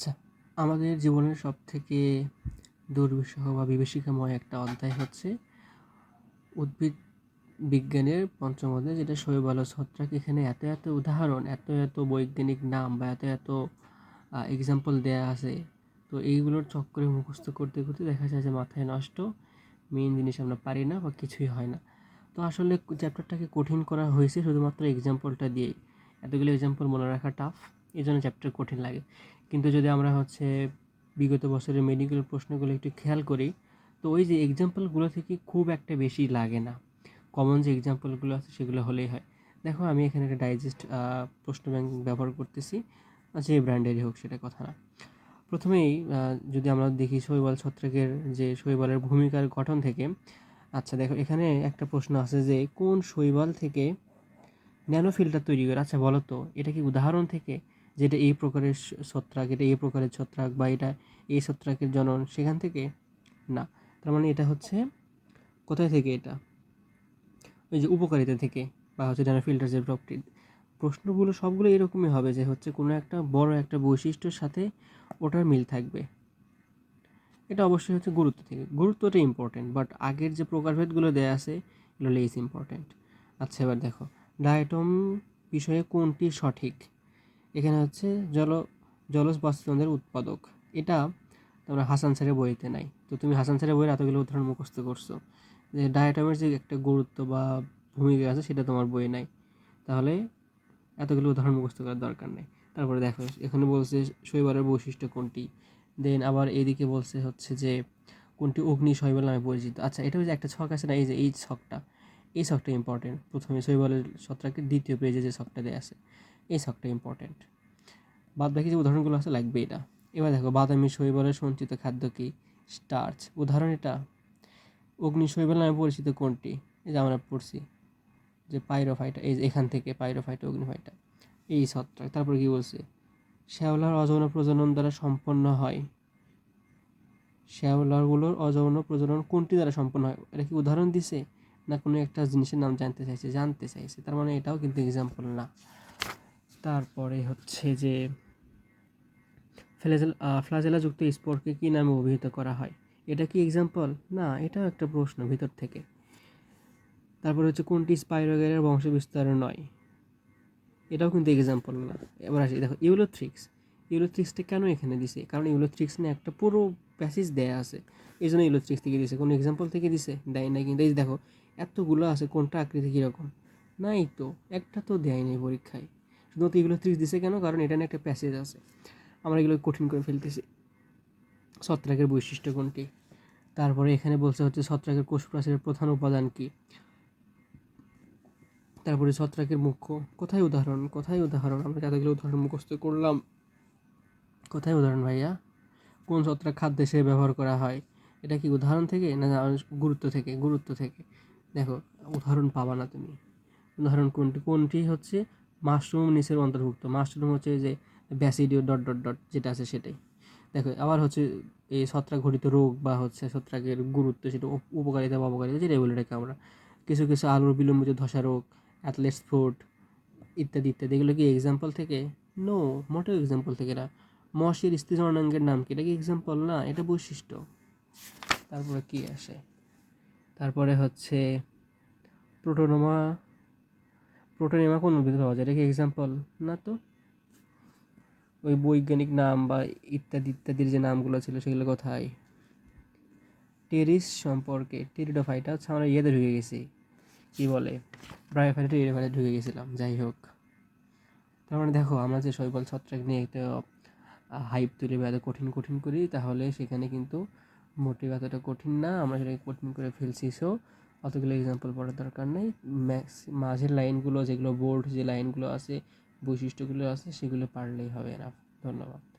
আচ্ছা আমাদের জীবনের সব থেকে দুর্বিষহ বা বিভীষিকাময় একটা অধ্যায় হচ্ছে উদ্ভিদ বিজ্ঞানের পঞ্চম অধ্যায়, যেটা শৈবাল ও ছত্রাক এখানে এত এত উদাহরণ, এত এত বৈজ্ঞানিক নাম বা এত এত এক্সাম্পল দেয়া আছে। তো এইগুলোর চক্করে মুখস্থ করতে করতে দেখা যায় যে মাথায় নষ্ট মেন জিনিস আমরা পারি না বা কিছুই হয় না। তো আসলে চ্যাপ্টারটাকে কঠিন করা হয়েছে শুধুমাত্র এক্সাম্পলটা দিয়েই। এতগুলো এক্সাম্পল মনে রাখা টাফ এই জন্য চ্যাপ্টার কঠিন লাগে। কিন্তু যদি আমরা হচ্ছে বিগত বছরের মেডিকেল প্রশ্নগুলো একটু খেয়াল করি, তো ওই যে এক্সাম্পলগুলো থেকে খুব একটা বেশি লাগে না। কমন যে এক্সাম্পলগুলো আছে সেগুলো হলেই হয়। দেখো, আমি এখানে একটা ডাইজেস্ট প্রশ্ন ব্যাংক ব্যবহার করতেছি। যে ব্র্যান্ডেরই হোক, সেটা কথা না। প্রথমেই যদি আমরা দেখি শৈবাল ছত্রাকের যে শৈবালের ভূমিকার গঠন থেকে আচ্ছা দেখো, এখানে একটা প্রশ্ন আছে যে কোন শৈবাল থেকে ন্যানো ফিল্টার তৈরি করে? আচ্ছা বলো তো, এটা কি উদাহরণ থেকে? যেটা এই প্রকারের ছত্রাক, এটা এই প্রকারের ছত্রাক বা এটা এই ছত্রাকের জনন, সেখান থেকে না। তার মানে এটা হচ্ছে কোথায় থেকে এটা? ওই যে উপকারিতা থেকে বা হচ্ছে ন্যানো ফিল্টার যে প্রশ্নগুলো সবগুলো এরকমই হবে যে হচ্ছে কোনো একটা বড় একটা বৈশিষ্ট্যের সাথে ওটার মিল থাকবে। এটা অবশ্যই হচ্ছে গুরুত্ব থেকে। গুরুত্বটা ইম্পর্টেন্ট বাট আগের যে প্রকারভেদগুলো দেওয়া আছে, এগুলো লেস ইম্পর্টেন্ট আচ্ছা এবার দেখো। ডায়েটম বিষয়ে কোনটি সঠিক? এখানে হচ্ছে জল, জলজ বাস্তুতন্ত্রের উৎপাদক। এটা তোমরা হাসান স্যারের বইতে নাই। তো তুমি হাসান স্যারের বইয়ের এতগুলো উদাহরণ মুখস্থ করছ। যে ডায়াটমের যে একটা গুরুত্ব বা ভূমিকা আছে সেটা তোমার বইয়ে নাই। তাহলে এতগুলো উদাহরণ মুখস্থ করার দরকার নেই। তারপরে দেখো, এখানে বলছে শৈবালের বৈশিষ্ট্য কোনটি? দেন আবার এইদিকে বলছে হচ্ছে যে কোনটি অগ্নি শৈবাল নামে পরিচিত। আচ্ছা এটা হচ্ছে একটা ছক আছে না? এই যে, এই ছকটা। এই ছকটা ইম্পর্টেন্ট প্রথমে শৈবালের ছত্রাকের দ্বিতীয় পেজে যে ছকটা দেওয়া আছে। এই ছকটা ইম্পর্টেন্ট বাদ বাকি যে উদাহরণগুলো আছে লাগবে এটা এবার দেখো, বাদামি শৈবালের সঞ্চিত খাদ্য কি? স্টার্চ উদাহরণ এটা। অগ্নি শৈবাল নামে পরিচিত কোনটি? এই যে আমরা পড়ছি যে পাইরোফাইটা এই এখান থেকে পাইরোফাইটা অগ্নিফাইটা এই ছত্রাক তারপর কি বলছে? শ্যাওলার অযৌন প্রজনন দ্বারা সম্পন্ন হয়। শ্যাওলারগুলোর অযৌন প্রজনন কোনটি দ্বারা সম্পন্ন হয়? এটা কি উদাহরণ দিছে? না কোনো একটা জিনিসের নাম জানতে চাইছে? জানতে চাইছে। তার মানে এটাও কিন্তু এক্সাম্পল না। তারপরে হচ্ছে যে ফ্লাজেল ফ্লাজেলাযুক্ত স্পোরকে কী নামে অভিহিত করা হয়? এটা কি এক্সাম্পল না, এটাও একটা প্রশ্ন ভিতর থেকে। তারপরে হচ্ছে কোনটি স্পাইরোগেরের বংশ বিস্তার নয়? এটাও কিন্তু এক্সাম্পল না। এবার আসি, দেখো, ইউলোথ্রিক্স। ইউলোথ্রিক্সটা কেন এখানে দিছে? কারণ ইউলোথ্রিক্স নিয়ে একটা পুরো প্যাসেজ দেয়া আছে। এই জন্য ইউলোথ্রিক্স থেকে দিছে। কোনো এক্সাম্পল থেকে দিছে? দেয় না কিন্তু। এই দেখো, এতগুলো আছে, কোনটা আকৃতি কীরকম? নাই তো, একটা তো দেয়নি পরীক্ষায়। শুধুমাত্র এগুলো ত্রিশ দিছে কেন? কারণ এটা একটা প্যাসেজ আছে। আমরা এগুলো কঠিন করে ফেলতেছি। ছত্রাকের বৈশিষ্ট্য কোনটি তারপরে এখানে বলছে হচ্ছে ছত্রাকের কোষ প্রাচীরের প্রধান উপাদান কি? তারপরে ছত্রাকের মুখ্য। কোথায় উদাহরণ? কোথায় উদাহরণ? আমরা এতগুলো উদাহরণ মুখস্থ করলাম। কোথায় উদাহরণ ভাইয়া? কোন ছত্রাক খাদ্য হিসেবে ব্যবহার করা হয়? এটা কি উদাহরণ থেকে না গুরুত্ব থেকে? গুরুত্ব থেকে। দেখো, উদাহরণ পাবা না তুমি। উদাহরণ কোনটি? কোনটি হচ্ছে মাশরুম নিচের অন্তর্ভুক্ত। মাশরুম হচ্ছে যে ব্যাসিডিও ডট ডট ডট যেটা আছে সেটাই। দেখো, আবার হচ্ছে এই ছত্রাক ঘটিত রোগ বা হচ্ছে ছত্রাকের গুরুত্ব সেটা উপকারিতা বা অপকারিতা যেটাই বলে রাখি আমরা। কিছু কিছু আলুর বিলম্বিত ধসা রোগ অ্যাথলেটস ফুড ইত্যাদি ইত্যাদি। এগুলো কি এক্সাম্পল থেকে? নো মোটেও এক্সাম্পল থেকে না। মশের স্ত্রী জননাঙ্গের নাম কি? এটা কি এক্সাম্পল না, এটা বৈশিষ্ট্য। তারপরে কি আসে? তারপরে হচ্ছে প্রোটোনোমা প্রোটোনেমা কোন উদ্ভিদ পাওয়া যায়। এটা কি এক্সাম্পল না তো? ওই বৈজ্ঞানিক নাম বা ইত্যাদি, ইত্যাদির যে নামগুলো ছিল সেগুলো কোথায়? টেরিস সম্পর্কে, টেরিডোফাইটা হচ্ছে আমরা ইয়েতে ঢুকে গেছি। কী বলে? ব্রায়োফাইটা টেরিডোফাইটা ঢুকে গেছিলাম, যাই হোক। তার মানে দেখো, আমরা যে শৈবাল ছত্রাক নিয়ে একটা হাইপ তুলে বা এত কঠিন কঠিন করি, তাহলে সেখানে কিন্তু মোটিভ এতটা কঠিন না। আমরা সেটাকে কঠিন করে ফেলছি। সো অতগুলো এক্সাম্পল পড়ার দরকার নেই। ম্যাক্স মাঝের লাইনগুলো যেগুলো বোর্ড যে লাইনগুলো আছে, বৈশিষ্ট্যগুলো আছে, সেগুলো পারলেই হবে না। ধন্যবাদ।